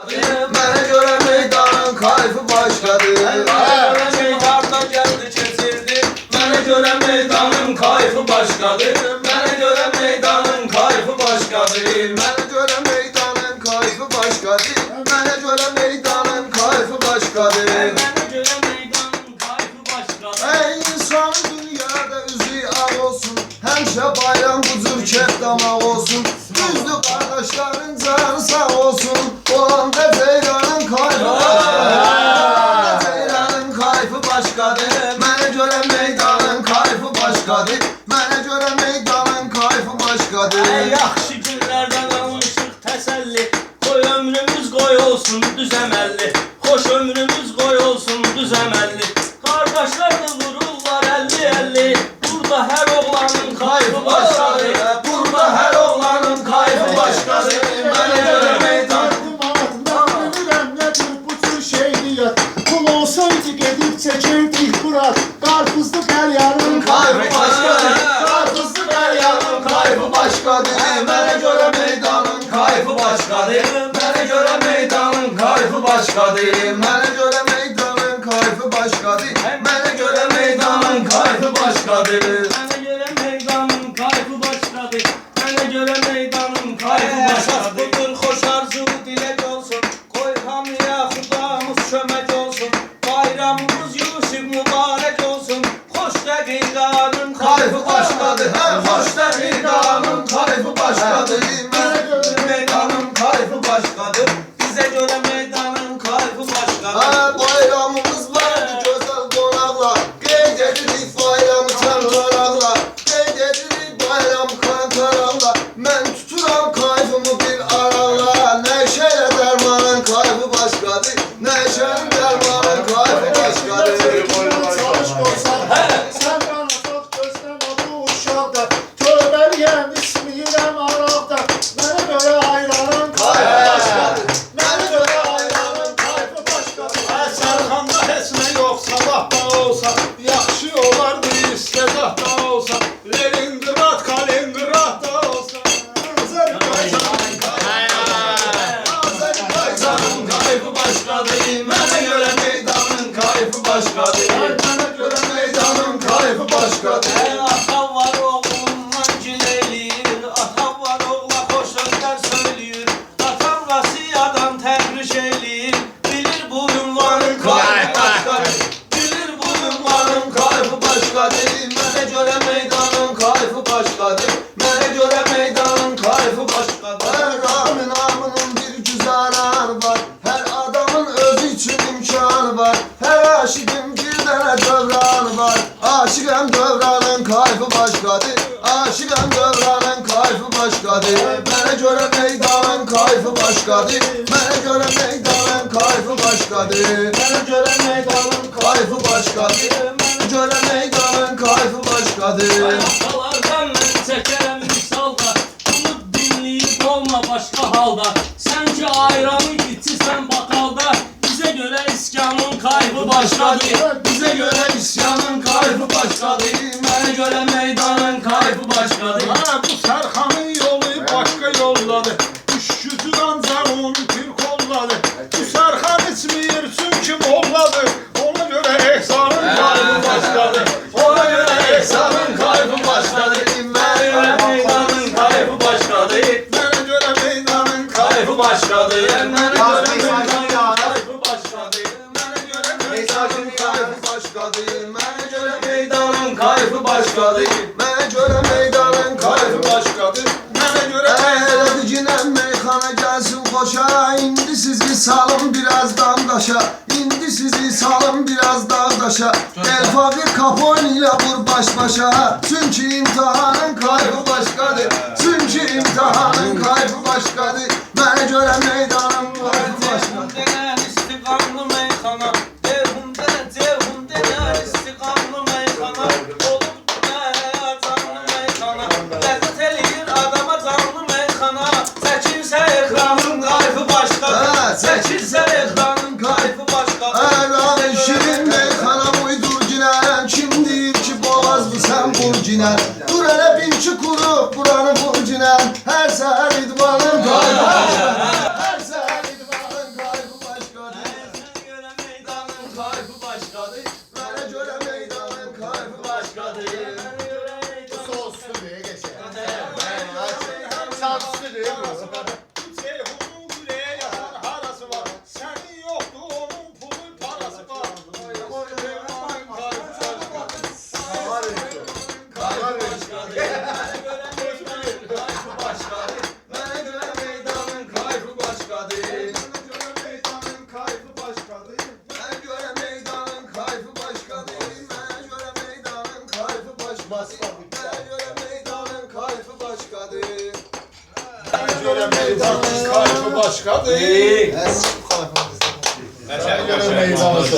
Mənə görə meydanın kayfı başqadır Mənə görə meydandan gəldi keçirdi Mənə görə meydanın kayfı başqadır Mənə görə meydanın kayfı başqadır Mənə görə meydanın kayfı başqadır Mənə görə meydanın kayfı meydanın Ey insan dünyada üzü ağ olsun. Bayram bucur kef olsun. Düzdür qardaşların canı sağ olsun Olanda ceyranın kayfı başqadır Olanda ceyranın kayfı başqadır Mənə görə meydanın kayfı başqadır Mənə görə meydanın kayfı başqadır Ey yaxşı günlərdən almışıq təsəlli Qoy ömrümüz qoy olsun düz əməlli Xoş ömrümüz qoy olsun düz əməlli Qardaşlar da vururlar əlli əlli Burada hər oğlanın kayfı başqadır çəkirdik Murat Qarpızlı qəlyanın Kayfı başqadır Qarpızlı dəryanın Kayfı başqadır Mənə görə meydanın kayfı başqadır Mənə görə meydanın kayfı başqadır Mənə görə meydanın kayfı başqadır Mənə görə meydanın kayfı başqadır başqadır Hə xoş istədah da olsa Leningrad, Kaliningrad da olsa Azərbaycanın kayfı başqadır Mənə görə kayfı başqadır Mənə görə meydanın kayfı başqadır Hər qamın namının bir güzaran var. Hər adamın özü üçün imkan var. Hər aşiqin bir dənə dövran var. Aşiqəm dövranın kayfı başqadır Aşiqəm dövranın kayfı başqadır Mənə görə meydanın kayfı başqadır Mənə görə meydanın kayfı başqadır Mənə görə meydanın kayfı başqadır Mənə görə meydanın kayfı başqadır Ayaqqalardan mən çəkərəm misalda. Bunu dinləyib olma başqa halda. Sən ki ayranı içirsən bakalda. Bizə görə iskanın kayfı başqadır Bizə görə isyanın kayfı başqadır Mənə görə meydanın kayfı başqadır başqadır Mənə görə Yazdı, meydanın kayfı başqadır Mənə görə Mesajın meydanın kayfı başqadır Mənə görə meydanın kayfı başqadır Mənə görə meydanın digilən meyxana gəlsin xoşa İndi sizi salın biraz damdaşa İndi sizi salın biraz dağdaşa El fakir kapon ilə vur baş başa. Çünki imtihanın kayfı başqadır Çünki imtihanın kayfı başqadır Mənə görə meydanın kayfı başqadır ginən Dur elə bil ki quru buranı vur ginən Hər səhər başka Her yöre meydanın kayfı başkadır Her yöre meydanın kayfı başkadır Her yöre meydanın